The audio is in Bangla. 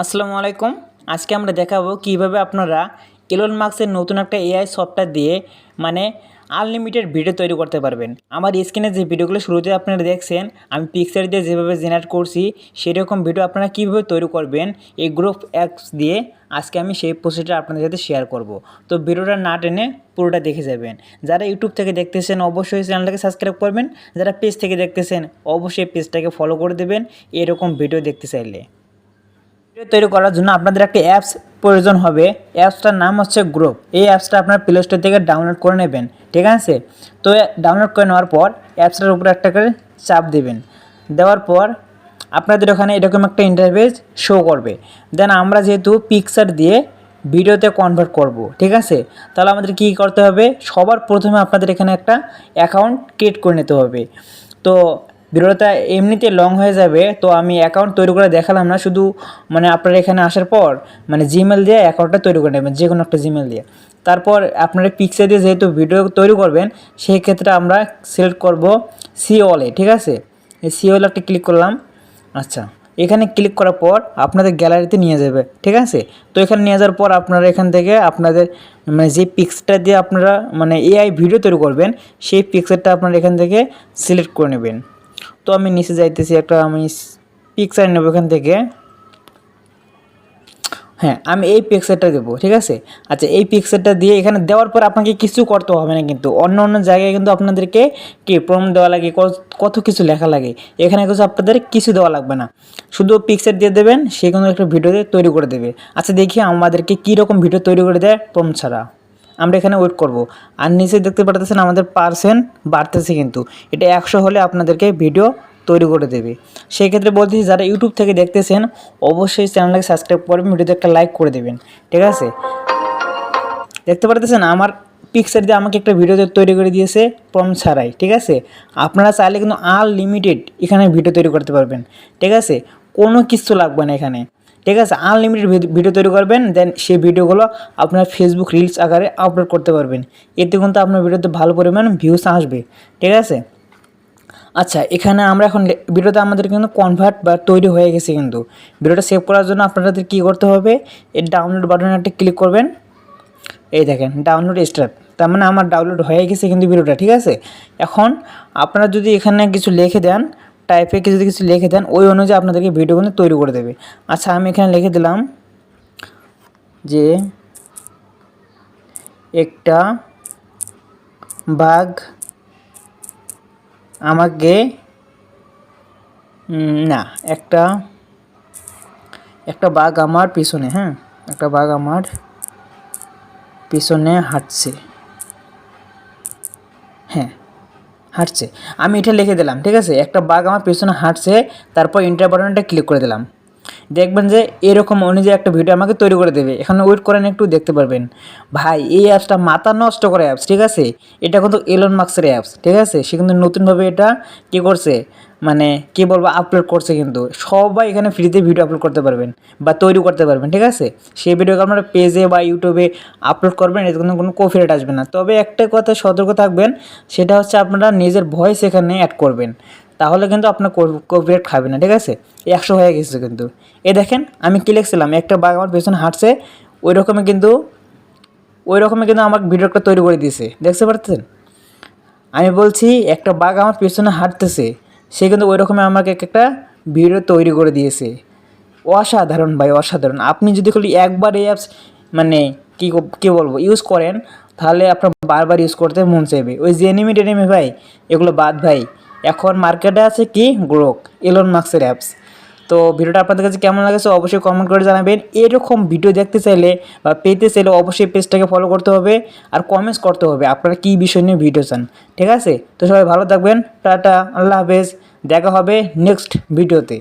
আসসালামু আলাইকুম। আজকে আমরা দেখাবো কীভাবে আপনারা এলন মার্কসের নতুন একটা এআই সফটওয়্যার দিয়ে মানে আনলিমিটেড ভিডিও তৈরি করতে পারবেন। আমার স্ক্রিনে যে ভিডিওগুলো শুরুতে আপনারা দেখছেন, আমি পিকচার দিয়ে যেভাবে জেনারেট করছি, সেরকম ভিডিও আপনারা কীভাবে তৈরি করবেন, এই গ্রুপ অ্যাপস দিয়ে আজকে আমি সেই প্রসেসটা আপনাদের সাথে শেয়ার করব। তো ভিডিওটা না টেনে পুরোটা দেখে যাবেন। যারা ইউটিউব থেকে দেখতেছেন, অবশ্যই চ্যানেলটাকে সাবস্ক্রাইব করবেন। যারা পেজ থেকে দেখতেছেন, অবশ্যই পেজটাকে ফলো করে দেবেন, এরকম ভিডিও দেখতে চাইলে। ভিডিও তৈরি করার জন্য আপনাদের একটা অ্যাপস প্রয়োজন হবে। অ্যাপসটার নাম হচ্ছে গ্রুপ এই অ্যাপসটা আপনার প্লে স্টোর থেকে ডাউনলোড করে নেবেন, ঠিক আছে? তো ডাউনলোড করে নেওয়ার পর অ্যাপসটার উপরে একটা করে চাপ দেবেন। দেওয়ার পর আপনাদের ওখানে এরকম একটা ইন্টারফেস শো করবে। দেন আমরা যেহেতু পিকচার দিয়ে ভিডিওতে কনভার্ট করব, ঠিক আছে? তাহলে আমাদের কী করতে হবে? সবার প্রথমে আপনাদের এখানে একটা অ্যাকাউন্ট ক্রিয়েট করে নিতে হবে। তো ভিডিওটা এমনিতে লং হয়ে যাবে, তো আমি অ্যাকাউন্ট তৈরি করে দেখালাম না, শুধু মানে আপনারা এখানে আসার পর মানে জিমেল দিয়ে অ্যাকাউন্টটা তৈরি করে নেবেন, যে কোনো একটা জিমেল দিয়ে। তারপর আপনারা পিকচার দিয়ে যেহেতু ভিডিও তৈরি করবেন সেই ক্ষেত্রে আমরা সিলেক্ট করব সি অলে ঠিক আছে? এই সি অলে একটা ক্লিক করলাম আচ্ছা। এখানে ক্লিক করার পর আপনাদের গ্যালারিতে নিয়ে যাবে, ঠিক আছে? তো এখানে নিয়ে যাওয়ার পর আপনারা এখান থেকে আপনাদের মানে যে পিক্সটা দিয়ে আপনারা মানে এআই ভিডিও তৈরি করবেন, সেই পিকচারটা আপনারা এখান থেকে সিলেক্ট করে নেবেন। তো আমি নিচে যাইতেছি একটা, আমি পিকচার নেব এখান থেকে। হ্যাঁ আমি এই পিকচারটা দেবো, ঠিক আছে? আচ্ছা এই পিকচারটা দিয়ে এখানে দেওয়ার পর আপনাকে কিছু করতে হবে না কিন্তু। অন্য অন্য জায়গায় কিন্তু আপনাদেরকে কি প্রম দেওয়া লাগে, কত- কিছু লেখা লাগে। এখানে কিছু আপনাদের কিছু দেওয়া লাগবে না। শুধু পিকচার দিয়ে দেবেন, সে কোনো একটা ভিডিও তৈরি করে দেবে। আচ্ছা দেখি আমাদেরকে কী রকম ভিডিও তৈরি করে দেয় প্রম ছাড়া। আমরা এখানে ওয়েট করব। আর নিচে দেখতে পারতেছেন আমাদের পার্সেন্ট বাড়তেছে কিন্তু। এটা একশো হলে আপনাদেরকে ভিডিও তৈরি করে দেবে। সেই ক্ষেত্রে বলতেছি যারা ইউটিউব থেকে দেখতেছেন, অবশ্যই চ্যানেলটাকে সাবস্ক্রাইব করবেন, ভিডিওতে একটা লাইক করে দেবেন। ঠিক আছে? দেখতে পারতেছেন, আমার পিকচার দিয়ে আমাকে একটা ভিডিও তৈরি করে দিয়েছে প্রম ছাড়াই ঠিক আছে? আপনারা চাইলে কিন্তু আনলিমিটেড এখানে ভিডিও তৈরি করতে পারবেন। ঠিক আছে? কোনো কিছু লাগবে না এখানে। ঠিক আছে? আনলিমিটেড ভিডিও তৈরি করবেন দেন সেই ভিডিওগুলো আপনার ফেসবুক রিলস আকারে আপলোড করতে পারবেন। এতে কিন্তু আপনার ভিডিওতে ভালো পরিমাণ ভিউস আসবে। ঠিক আছে? আচ্ছা এখানে আমরা এখন ভিডিওটা আমাদের কিন্তু কনভার্ট বা তৈরি হয়ে গেছে কিন্তু। ভিডিওটা সেভ করার জন্য আপনাদের কী করতে হবে? এর ডাউনলোড বাটনে একটা ক্লিক করবেন। এই দেখেন ডাউনলোড স্টার্ট তার মানে আমার ডাউনলোড হয়ে গেছে কিন্তু ভিডিওটা ঠিক আছে? এখন আপনারা যদি এখানে কিছু লিখে দেন টাইপে কিছু কিছু লিখে দেন, ওই অনুযায়ী আপনাদেরকে ভিডিও কিন্তু তৈরি করে দেবে। আচ্ছা আমি এখানে লিখে দিলাম যে একটা বাঘ আমাকে না, একটা একটা বাঘ আমার পিছনে হ্যাঁ একটা বাঘ আমার পিছনে হাঁটছে। হাঁটছে। আমি এটা লিখে দিলাম, ঠিক আছে? একটা বাঘ আমার পেছনে হাঁটছে, তারপর ইন্টার ক্লিক করে দিলাম। দেখবেন যে এরকম অনুযায়ী একটা ভিডিও আমাকে তৈরি করে দেবে। এখানে ওয়েট করেন, একটু দেখতে পারবেন। ভাই, এই অ্যাপসটা মাথা নষ্ট করে অ্যাপস ঠিক আছে? এটা কিন্তু এলন মার্কসের অ্যাপস ঠিক আছে? সে কিন্তু নতুনভাবে এটা কী করছে? মানে কি বলব আপলোড করছে কিন্তু। সবাই এখানে ফ্রিতে ভিডিও আপলোড করতে পারবেন বা তৈরি করতে পারবেন, ঠিক আছে? সেই ভিডিওকে আপনারা পেজে বা ইউটিউবে আপলোড করবেন, এতে কিন্তু কোনো কপিরাইট আসবে না। তবে একটা কথা সতর্ক থাকবেন, সেটা হচ্ছে আপনারা নিজের ভয়েস এখানে অ্যাড করবেন। তাহলে কিন্তু আপনার কপিরাইট খাবে না, ঠিক আছে? একশো হয়ে গেছে কিন্তু। এ দেখেন, আমি কি লিখছিলাম একটা বাঘ আমার পেছনে হাঁটছে ওই রকমই কিন্তু ওই রকমই কিন্তু আমার ভিডিওটা তৈরি করে দিয়েছে, দেখতে পারতেন আমি বলছি, একটা বাঘ আমার পেছনে হাঁটতেছে, সে কিন্তু ওই রকমই আমাকে একটা ভিডিও তৈরি করে দিয়েছে। অসাধারণ ভাই, অসাধারণ। আপনি যদি খালি একবার এই অ্যাপস মানে কী ক- বলব ইউজ করেন, তাহলে আপনার বারবার ইউজ করতে মন চাইবে। ওই জেনিমি টেনিমি ভাই, এগুলো বাদ ভাই এখন মার্কেটে আছে কি? গ্রোক এলন মার্কসের অ্যাপস তো ভিডিওটা আপনাদের কাছে কেমন লাগেছে অবশ্যই কমেন্ট করে জানাবেন। এরকম ভিডিও দেখতে চাইলে বা পেতে চাইলে অবশ্যই পেজটাকে ফলো করতে হবে আর কমেন্টস করতে হবে আপনারা কী বিষয় নিয়ে ভিডিও চান। ঠিক আছে? তো সবাই ভালো থাকবেন। টাটা, আল্লাহ হাফেজ। দেখা হবে নেক্সট ভিডিওতে